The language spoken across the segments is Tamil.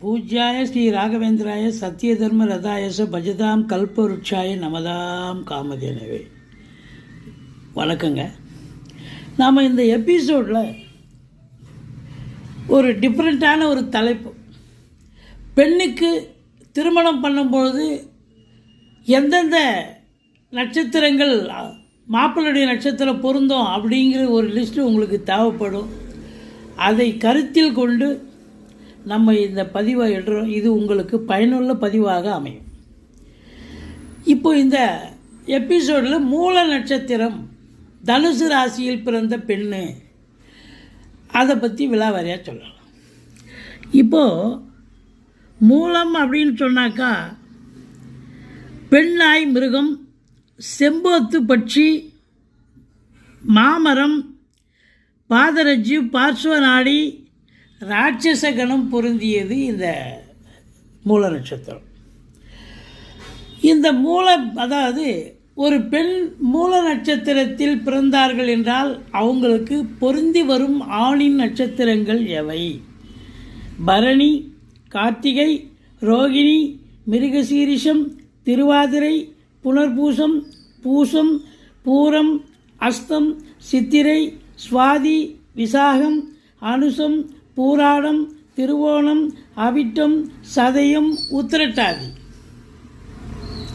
பூஜ்யாய ஸ்ரீ ராகவேந்திராய சத்திய தர்ம ரதாயச பஜதாம் கல்பருட்சாய நமதாம் காமதேனவே. வணக்கங்க. நாம் இந்த எபிசோடில் ஒரு டிஃப்ரெண்ட்டான ஒரு தலைப்பு. பெண்ணுக்கு திருமணம் பண்ணும்பொழுது எந்தெந்த நட்சத்திரங்கள் மாப்பிள்ளுடைய நட்சத்திரம் பொருந்தும் அப்படிங்கிற ஒரு லிஸ்ட்டு உங்களுக்கு தேவைப்படும். அதை கருத்தில் கொண்டு நம்ம இந்த பதிவை எழுறோம் இது உங்களுக்கு பயனுள்ள பதிவாக அமையும். இப்போ இந்த எபிசோடில் மூல நட்சத்திரம் தனுசு ராசியில் பிறந்த பெண்ணு. அதை பற்றி விழாவாரியாக சொல்லலாம். இப்போது மூலம் அப்படின்னு சொன்னாக்கா பெண்ணாய் மிருகம் செம்போத்து பட்சி மாமரம் பாதரஜ்ஜு பார்ஸ்வநாடி ராட்சச கணம் பொருந்தியது இந்த மூல நட்சத்திரம். இந்த மூல அதாவது ஒரு பெண் மூல நட்சத்திரத்தில் பிறந்தார்கள் என்றால் அவங்களுக்கு பொருந்தி வரும் ஆணின் நட்சத்திரங்கள் எவை? பரணி கார்த்திகை ரோகிணி மிருகசீரிஷம் திருவாதிரை புனர்பூசம் பூசம் பூரம் அஸ்தம் சித்திரை சுவாதி விசாகம் அனுசம் பூராடம் திருவோணம் அவிட்டம் சதயம் உத்திரட்டாதி.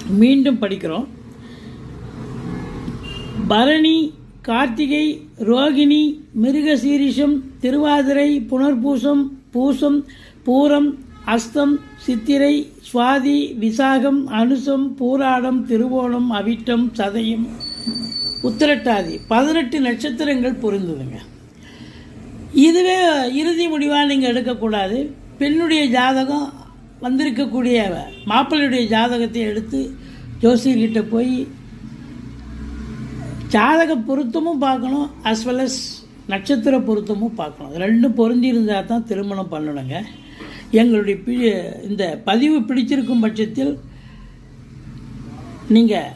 மீண்டும் படிக்கிறோம். பரணி கார்த்திகை ரோகிணி மிருகசீரிஷம் திருவாதிரை புனர்பூசம் பூசம் பூரம் அஸ்தம் சித்திரை சுவாதி விசாகம் அனுசம் பூராடம் திருவோணம் அவிட்டம் சதயம் உத்திரட்டாதி. பதினெட்டு நட்சத்திரங்கள் பொருந்துதுங்க. இதுவே இறுதி முடிவாக நீங்கள் எடுக்கக்கூடாது. பெண்ணுடைய ஜாதகம் வந்திருக்கக்கூடிய மாப்பிள்ளையுடைய ஜாதகத்தை எடுத்து ஜோசியர்கிட்ட போய் ஜாதக பொருத்தமும் பார்க்கணும் அஸ் வெல் அஸ் நட்சத்திர பொருத்தமும் பார்க்கணும். ரெண்டும் பொருந்தி இருந்தால் தான் திருமணம் பண்ணணுங்க. எங்களுடைய பி இந்த பதிவு பிடிச்சிருக்கும் பட்சத்தில் நீங்கள்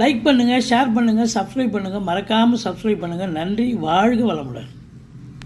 லைக் பண்ணுங்கள் ஷேர் பண்ணுங்கள் சப்ஸ்கிரைப் பண்ணுங்கள் மறக்காமல் சப்ஸ்கிரைப் பண்ணுங்கள் நன்றி வாழ்க வளமுடன்.